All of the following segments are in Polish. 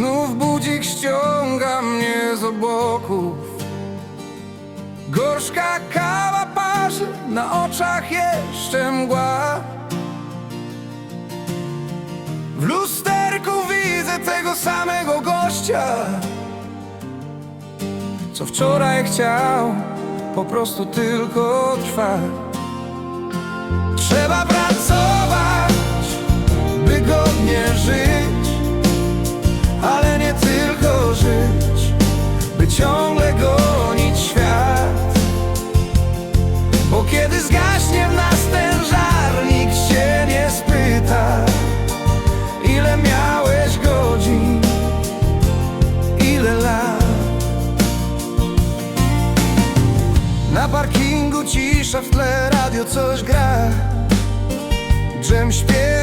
Znów budzik ściąga mnie z obłoków Gorzka kawa parzy, na oczach jeszcze mgła. W lusterku widzę tego samego gościa Co wczoraj chciał po prostu tylko trwać. Trzeba ciągle gonić świat. Bo kiedy zgaśnie w nas ten żar, nikt się nie spyta Ile miałeś godzin, ile lat. Na parkingu cisza w tle, radio coś gra. Dżem śpiewa,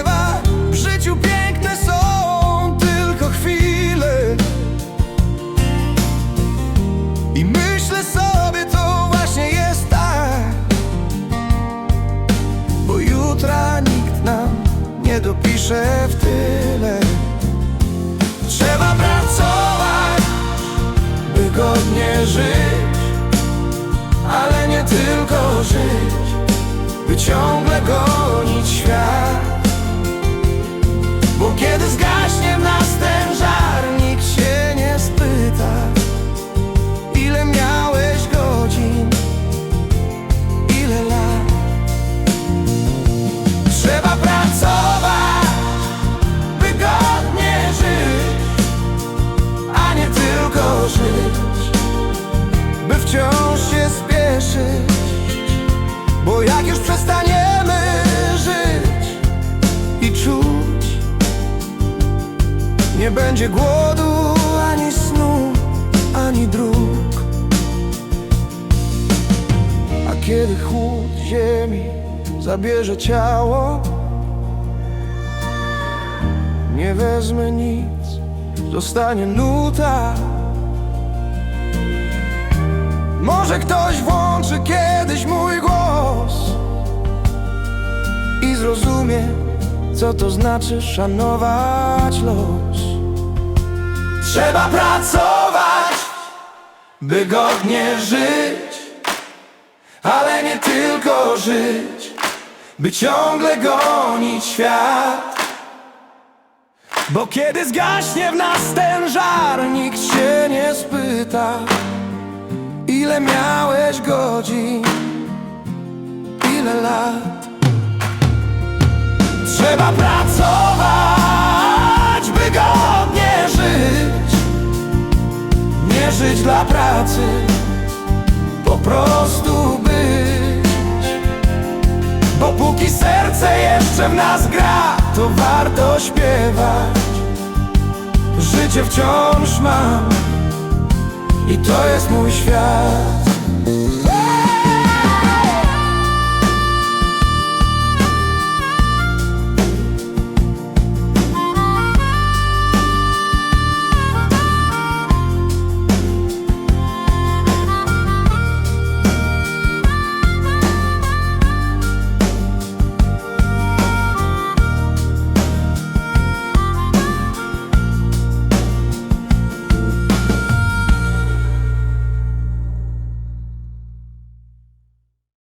nie dopisze w tyle. Trzeba pracować, by godnie żyć Ale nie tylko żyć by ciągle gonić spieszyć bo jak już przestaniemy żyć i czuć Nie będzie głodu, ani snu, ani dróg. A kiedy chłód ziemi zabierze ciało Nie wezmę nic, zostanie nuta. Może ktoś włączy kiedyś mój głos I zrozumie, co to znaczy szanować los. Trzeba pracować, by godnie żyć Ale nie tylko żyć, by ciągle gonić świat. Bo kiedy zgaśnie w nas ten żar, nikt się nie spyta Ile miałeś godzin, ile lat? Trzeba pracować, by godnie żyć. Nie żyć dla pracy, po prostu być. Bo póki serce jeszcze w nas gra, to warto śpiewać. Życie wciąż mam i to jest mój świat.